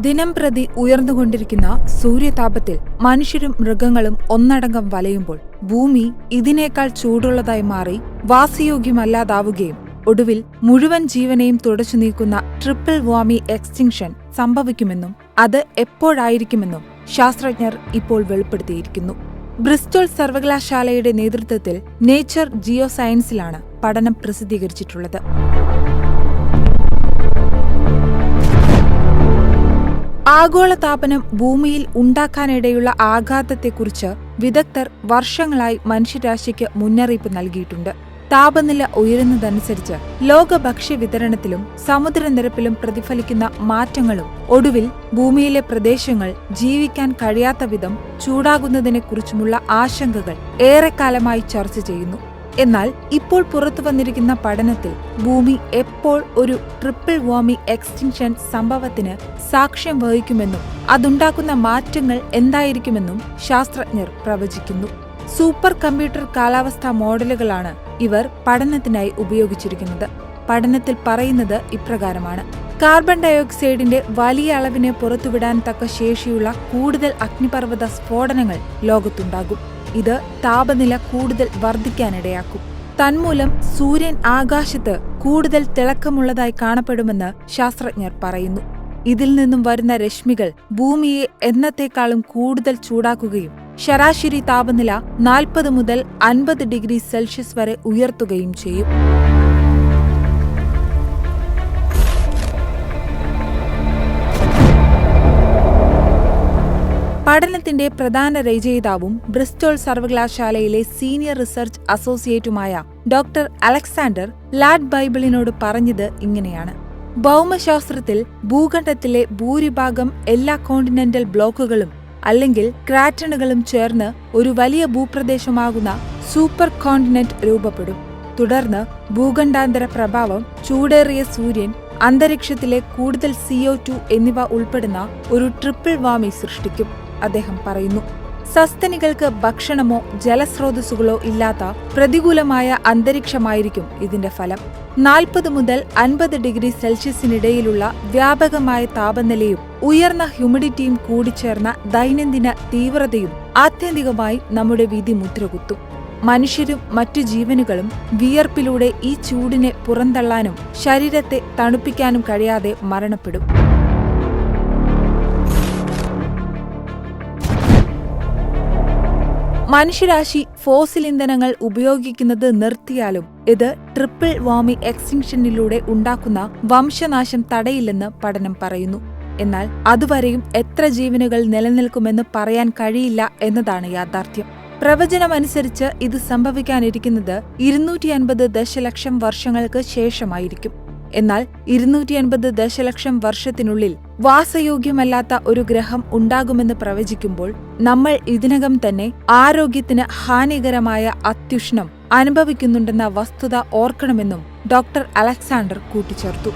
ദിനം പ്രതി ഉയർന്നുകൊണ്ടിരിക്കുന്ന സൂര്യതാപത്തിൽ മനുഷ്യരും മൃഗങ്ങളും ഒന്നടങ്കം വലയുമ്പോൾ ഭൂമി ഇതിനേക്കാൾ ചൂടുള്ളതായി മാറി വാസയോഗ്യമല്ലാതാവുകയും ഒടുവിൽ മുഴുവൻ ജീവനെയും തുടച്ചു നീക്കുന്ന ട്രിപ്പിൾ വാമി എക്സ്റ്റിങ്ഷൻ സംഭവിക്കുമെന്നും അത് എപ്പോഴായിരിക്കുമെന്നും ശാസ്ത്രജ്ഞർ ഇപ്പോൾ വെളിപ്പെടുത്തിയിരിക്കുന്നു. ബ്രിസ്റ്റോൾ സർവകലാശാലയുടെ നേതൃത്വത്തിൽ നേച്ചർ ജിയോ സയൻസിലാണ് പഠനം പ്രസിദ്ധീകരിച്ചിട്ടുള്ളത്. ആഗോളതാപനം ഭൂമിയിൽ ഉണ്ടാക്കാനിടയുള്ള ആഘാതത്തെക്കുറിച്ച് വിദഗ്ധർ വർഷങ്ങളായി മനുഷ്യരാശിക്ക് മുന്നറിയിപ്പ് നൽകിയിട്ടുണ്ട്. താപനില ഉയരുന്നതനുസരിച്ച് ലോക ഭക്ഷ്യ വിതരണത്തിലും സമുദ്രനിരപ്പിലും പ്രതിഫലിക്കുന്ന മാറ്റങ്ങളും ഒടുവിൽ ഭൂമിയിലെ പ്രദേശങ്ങൾ ജീവിക്കാൻ കഴിയാത്ത വിധം ചൂടാകുന്നതിനെക്കുറിച്ചുമുള്ള ആശങ്കകൾ ഏറെക്കാലമായി ചർച്ച ചെയ്യുന്നു. എന്നാൽ ഇപ്പോൾ പുറത്തു വന്നിരിക്കുന്ന പഠനത്തിൽ ഭൂമി എപ്പോൾ ഒരു ട്രിപ്പിൾ വാമിംഗ് എക്സ്റ്റിൻഷൻ സംഭവത്തിന് സാക്ഷ്യം വഹിക്കുമെന്നും അതുണ്ടാക്കുന്ന മാറ്റങ്ങൾ എന്തായിരിക്കുമെന്നും ശാസ്ത്രജ്ഞർ പ്രവചിക്കുന്നു. സൂപ്പർ കമ്പ്യൂട്ടർ കാലാവസ്ഥാ മോഡലുകളാണ് ഇവർ പഠനത്തിനായി ഉപയോഗിച്ചിരിക്കുന്നത്. പഠനത്തിൽ പറയുന്നത് ഇപ്രകാരമാണ്. കാർബൺ ഡയോക്സൈഡിന്റെ വലിയ അളവിനെ പുറത്തുവിടാൻ തക്ക ശേഷിയുള്ള കൂടുതൽ അഗ്നിപർവത സ്ഫോടനങ്ങൾ ലോകത്തുണ്ടാകും. ഇത് താപനില കൂടുതൽ വർദ്ധിക്കാനിടയാക്കും. തന്മൂലം സൂര്യൻ ആകാശത്ത് കൂടുതൽ തിളക്കമുള്ളതായി കാണപ്പെടുമെന്ന് ശാസ്ത്രജ്ഞർ പറയുന്നു. ഇതിൽ നിന്നും വരുന്ന രശ്മികൾ ഭൂമിയെ എന്നത്തേക്കാളും കൂടുതൽ ചൂടാക്കുകയും ശരാശരി താപനില നാൽപ്പത് മുതൽ അൻപത് ഡിഗ്രി സെൽഷ്യസ് വരെ ഉയർത്തുകയും ചെയ്യും. പഠനത്തിന്റെ പ്രധാന രചയിതാവും ബ്രിസ്റ്റോൾ സർവകലാശാലയിലെ സീനിയർ റിസർച്ച് അസോസിയേറ്റുമായ ഡോക്ടർ അലക്സാണ്ടർ ലാഡ് ബൈബിളിനോട് പറഞ്ഞത് ഇങ്ങനെയാണ്. ഭൗമശാസ്ത്രത്തിൽ ഭൂഖണ്ഡത്തിലെ ഭൂരിഭാഗം എല്ലാ കോണ്ടിനെന്റൽ ബ്ലോക്കുകളും അല്ലെങ്കിൽ ക്രാറ്റണുകളും ചേർന്ന് ഒരു വലിയ ഭൂപ്രദേശമാകുന്ന സൂപ്പർ കോണ്ടിനെന്റ് രൂപപ്പെടും. തുടർന്ന് ഭൂഖണ്ഡാന്തര പ്രഭാവം ചൂടേറിയ സൂര്യൻ അന്തരീക്ഷത്തിലെ കൂടുതൽ സിഒ ടു എന്നിവ ഉൾപ്പെടുന്ന ഒരു ട്രിപ്പിൾ വാമി സൃഷ്ടിക്കും. അദ്ദേഹം പറയുന്നു. സസ്തനികൾക്ക് ഭക്ഷണമോ ജലസ്രോതസ്സുകളോ ഇല്ലാത്ത പ്രതികൂലമായ അന്തരീക്ഷമായിരിക്കും ഇതിന്റെ ഫലം. നാൽപ്പത് മുതൽ അൻപത് ഡിഗ്രി സെൽഷ്യസിനിടയിലുള്ള വ്യാപകമായ താപനിലയും ഉയർന്ന ഹ്യൂമിഡിറ്റിയും കൂടിച്ചേർന്ന ദൈനംദിന തീവ്രതയും ആത്യന്തികമായി നമ്മുടെ വിധി മുദ്രകുത്തും. മനുഷ്യരും മറ്റു ജീവനുകളും വിയർപ്പിലൂടെ ഈ ചൂടിനെ പുറന്തള്ളാനും ശരീരത്തെ തണുപ്പിക്കാനും കഴിയാതെ മരണപ്പെടും. മനുഷ്യരാശി ഫോസിൽ ഇന്ധനങ്ങൾ ഉപയോഗിക്കുന്നത് നിർത്തിയാലും ഇത് ട്രിപ്പിൾ വാമി എക്സ്റ്റിങ്ഷനിലൂടെ ഉണ്ടാക്കുന്ന വംശനാശം തടയില്ലെന്ന് പഠനം പറയുന്നു. എന്നാൽ അതുവരെയും എത്ര ജീവനുകൾ നിലനിൽക്കുമെന്ന് പറയാൻ കഴിയില്ല എന്നതാണ് യാഥാർത്ഥ്യം. പ്രവചനമനുസരിച്ച് ഇത് സംഭവിക്കാനിരിക്കുന്നത് ഇരുന്നൂറ്റി അൻപത് ദശലക്ഷം വർഷങ്ങൾക്ക് ശേഷമായിരിക്കും. എന്നാൽ ഇരുന്നൂറ്റി അൻപത് ദശലക്ഷം വർഷത്തിനുള്ളിൽ വാസയോഗ്യമല്ലാത്ത ഒരു ഗ്രഹം ഉണ്ടാകുമെന്ന് പ്രവചിക്കുമ്പോൾ നമ്മൾ ഇതിനകം തന്നെ ആരോഗ്യത്തിന് ഹാനികരമായ അത്യുഷ്ണം അനുഭവിക്കുന്നുണ്ടെന്ന വസ്തുത ഓർക്കണമെന്നും ഡോക്ടർ അലക്സാണ്ടർ കൂട്ടിച്ചേർത്തു.